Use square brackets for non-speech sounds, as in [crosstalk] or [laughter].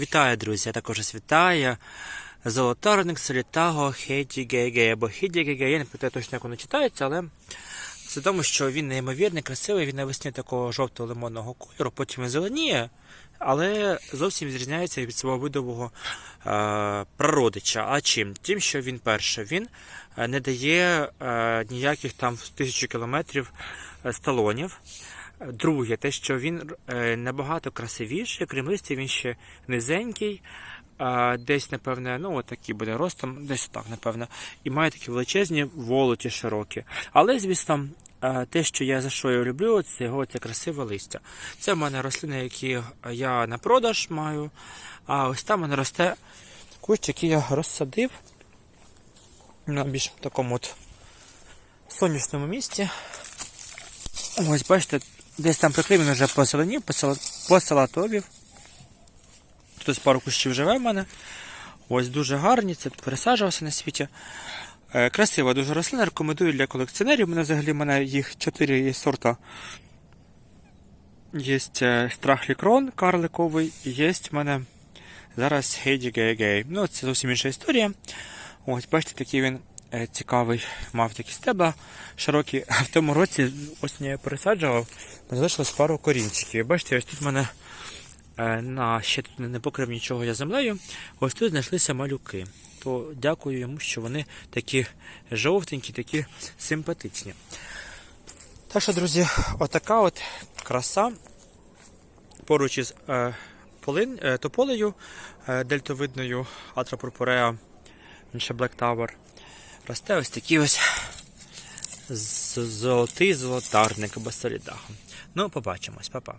Вітаю, друзі! Я також вас вітаю. Золотарник Солітаго Хейті Гейгей або Хіді Гейгей. Я не пам'ятаю точно, як воно читається, але це тому, що він неймовірний, красивий, він навесні такого жовто-лимонного кольору, потім він зеленіє, але зовсім відрізняється від свого видового е, прародича. А чим? Тим, що він перше, він е, не дає е, ніяких там тисячу кілометрів е, сталонів. Друге, те, що він е, набагато красивіший, крім листя, він ще низенький, десь, напевне, ну, отакий буде ростом, десь так, напевно, і має такі величезні волоті широкі. Але, звісно, те, що я за що я люблю, це його це красиве листя. Це в мене рослини, які я на продаж маю. А ось там в мене росте кущ, який я розсадив на більш такому от сонячному місці. Ось, бачите, десь там прикрив, він вже позеленів, посала- посалатовів. Тут пару кущів живе в мене. Ось дуже гарні, це пересаджувався на світі. Е, красива дуже рослина, рекомендую для колекціонерів. У мене взагалі в мене їх 4 є сорта. Є е, страхлікрон карликовий, і є в мене зараз Хейді Гей. Ну, це зовсім інша історія. Ось, бачите, такий він цікавий, мав такі стебла широкі. [laughs] В тому році ось я пересаджував, залишилось пару корінчиків. Бачите, ось тут в мене е, на ще тут не покрив нічого я землею. Ось тут знайшлися малюки. То дякую йому, що вони такі жовтенькі, такі симпатичні. Так що, друзі, отака от краса поруч із е, полин, е, тополею е, дельтовидною Атрапурпуреа, інше Black Tower. Росте ось такий ось золотий золотарник або солідахом. Ну, побачимось, па-па.